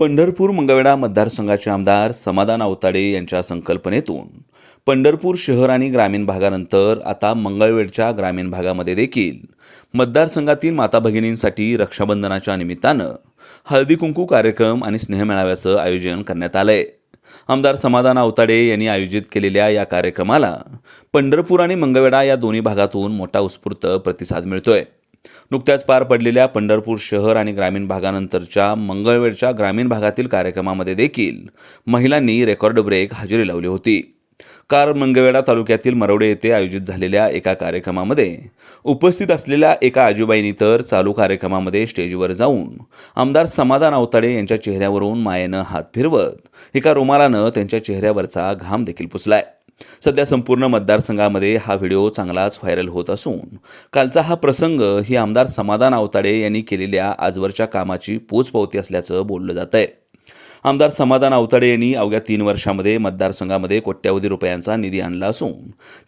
पंढरपूर मंगळवेढा मतदारसंघाचे आमदार समाधान अवताडे यांच्या संकल्पनेतून पंढरपूर शहर आणि ग्रामीण भागानंतर आता मंगळवेढच्या ग्रामीण भागामध्ये देखील मतदारसंघातील माता भगिनींसाठी रक्षाबंधनाच्या निमित्तानं हळदी कुंकू कार्यक्रम आणि स्नेहमेळाव्याचं आयोजन करण्यात आलंय. आमदार समाधान अवताडे यांनी आयोजित केलेल्या या कार्यक्रमाला पंढरपूर आणि मंगळवेढा या दोन्ही भागातून मोठा उत्स्फूर्त प्रतिसाद मिळतोय. नुकत्याच पार पडलेल्या पंढरपूर शहर आणि ग्रामीण भागानंतरच्या मंगळवेळच्या ग्रामीण भागातील कार्यक्रमामध्ये देखील महिलांनी रेकॉर्ड ब्रेक हजेरी लावली होती. कार मंगवेडा तालुक्यातील मरवडे येथे आयोजित झालेल्या एका कार्यक्रमामध्ये उपस्थित असलेल्या एका आजूबाईंनी तर चालू कार्यक्रमामध्ये स्टेजवर जाऊन आमदार समाधान अवताडे यांच्या चेहऱ्यावरून मायेनं हात फिरवत एका रुमालानं त्यांच्या चेहऱ्यावरचा घाम देखील पुसलाय. सध्या संपूर्ण मतदारसंघामध्ये हा व्हिडिओ चांगलाच व्हायरल होत असून कालचा हा प्रसंग ही आमदार समाधान आवताडे यांनी केलेल्या आजवरच्या कामाची पोचपावती असल्याचं बोललं जात आहे आमदार समाधान आवताडे यांनी अवघ्या तीन वर्षामध्ये मतदारसंघामध्ये कोट्यावधी रुपयांचा निधी आणला असून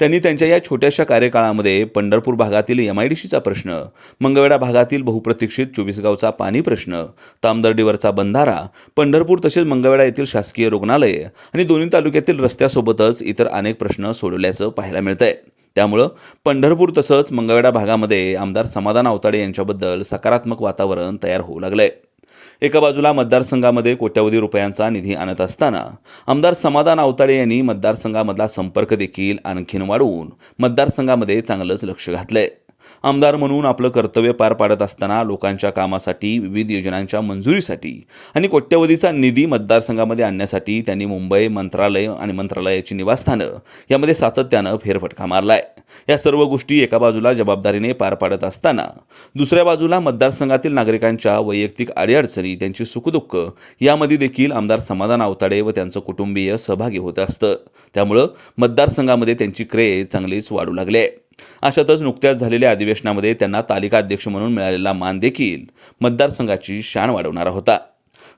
त्यांनी त्यांच्या या छोट्याशा कार्यकाळामध्ये पंढरपूर भागातील एम आय डी सीचा प्रश्न मंगवेडा भागातील बहुप्रतीक्षित चोवीसगावचा पाणी प्रश्न तामदर्डीवरचा बंधारा पंढरपूर तसेच मंगवेडा येथील शासकीय रुग्णालय आणि दोन्ही तालुक्यातील रस्त्यासोबतच इतर अनेक प्रश्न सोडवल्याचं पाहायला मिळत आहे त्यामुळं पंढरपूर तसंच मंगळवेडा भागामध्ये आमदार समाधान अवताडे यांच्याबद्दल सकारात्मक वातावरण तयार होऊ लागलं आहे एका बाजूला मतदारसंघामध्ये कोट्यवधी रुपयांचा निधी आणत असताना आमदार समाधान आवताडे यांनी मतदारसंघामधला संपर्क देखील आणखीन वाढवून मतदारसंघामध्ये चांगलंच लक्ष घातलंय. आमदार म्हणून आपलं कर्तव्य पार पाडत असताना लोकांच्या कामासाठी विविध योजनांच्या मंजुरीसाठी आणि कोट्यवधीचा निधी मतदारसंघामध्ये आणण्यासाठी त्यांनी मुंबई मंत्रालय आणि मंत्रालयाची निवासस्थानं यामध्ये सातत्यानं फेरफटका मारलाय. या सर्व गोष्टी एका बाजूला जबाबदारीने पार पाडत असताना दुसऱ्या बाजूला मतदारसंघातील नागरिकांच्या वैयक्तिक अडीअडचणी त्यांची सुखदुःख यामध्ये देखील आमदार समाधान आवताडे व त्यांचं कुटुंबीय सहभागी होत असतं. त्यामुळं मतदारसंघामध्ये त्यांची क्रेज चांगलीच वाढू लागली आहे अशातच नुकत्याच झालेल्या अधिवेशनामध्ये त्यांना तालिका अध्यक्ष म्हणून मिळालेला मान देखील मतदारसंघाची शान वाढवणारा होता.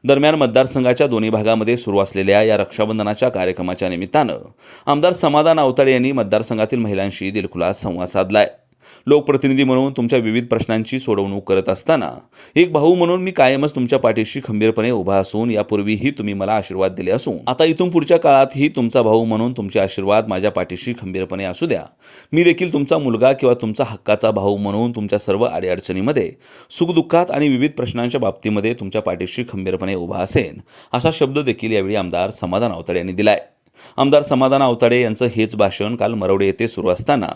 दरम्यान मतदारसंघाच्या दोन्ही भागामध्ये सुरू असलेल्या या रक्षाबंधनाच्या कार्यक्रमाच्या निमित्तानं आमदार समाधान अवताडे यांनी मतदारसंघातील महिलांशी दिलखुलास संवाद साधलाय. लोकप्रतिनिधी म्हणून तुमच्या विविध प्रश्नांची सोडवणूक करत असताना एक भाऊ म्हणून मी कायमच तुमच्या पाठीशी खंबीरपणे उभा असून यापूर्वीही तुम्ही मला आशीर्वाद दिले असून. आता इथून पुढच्या काळातही तुमचा भाऊ म्हणून तुमचे आशीर्वाद माझ्या पाठीशी खंबीरपणे असू द्या. मी देखील तुमचा मुलगा किंवा तुमचा हक्काचा भाऊ म्हणून तुमच्या सर्व अडीअडचणीमध्ये सुखदुःखात आणि विविध प्रश्नांच्या बाबतीमध्ये तुमच्या पाठीशी खंबीरपणे उभा असेन असा शब्द देखील यावेळी आमदार समाधान अवतार यांनी दिलाय. आमदार समाधान आवताडे यांचं हेच भाषण काल मरवडे येथे सुरू असताना.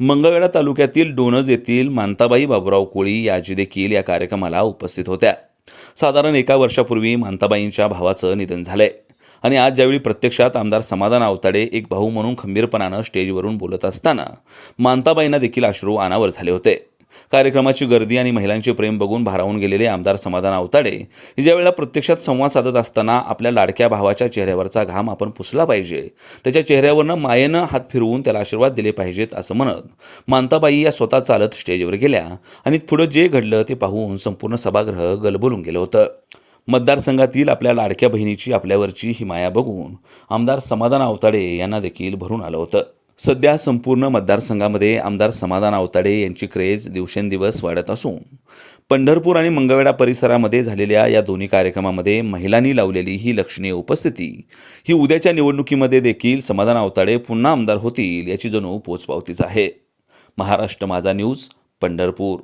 मंगळवेढा तालुक्यातील डोनज येथील मानताबाई बाबुराव कोळी याजी देखील या कार्यक्रमाला उपस्थित होत्या. साधारण एका वर्षापूर्वी मानताबाईंच्या भावाचं निधन झालंय. आणि आज ज्यावेळी प्रत्यक्षात आमदार समाधान आवताडे एक भाऊ म्हणून खंबीरपणानं स्टेजवरून बोलत असताना मानताबाईंना देखील अश्रू अनावर झाले होते. कार्यक्रमाची गर्दी आणि महिलांचे प्रेम बघून भारावून गेलेले आमदार समाधान आवताडे ज्यावेळेला प्रत्यक्षात संवाद साधत असताना आपल्या लाडक्या भावाच्या चेहऱ्यावरचा घाम आपण पुसला पाहिजे त्याच्या चेहऱ्यावरनं मायेनं हात फिरवून त्याला आशीर्वाद दिले पाहिजेत असं म्हणत मानताबाई या स्वतः चालत स्टेजवर गेल्या आणि पुढं जे घडलं ते पाहून संपूर्ण सभागृह गलबलून गेलं होतं. मतदारसंघातील आपल्या लाडक्या बहिणीची आपल्यावरची ही माया बघून आमदार समाधान अवताडे यांना देखील भरून आलं होतं. सध्या संपूर्ण मतदारसंघामध्ये आमदार समाधान आवताडे यांची क्रेज दिवसेंदिवस वाढत असून पंढरपूर आणि मंगळवेढा परिसरामध्ये झालेल्या या दोन्ही कार्यक्रमामध्ये महिलांनी लावलेली ही लक्षणीय उपस्थिती ही उद्याच्या निवडणुकीमध्ये देखील समाधान आवताडे पुन्हा आमदार होतील याची जणू पोचपावतीच आहे. महाराष्ट्र माझा न्यूज पंढरपूर.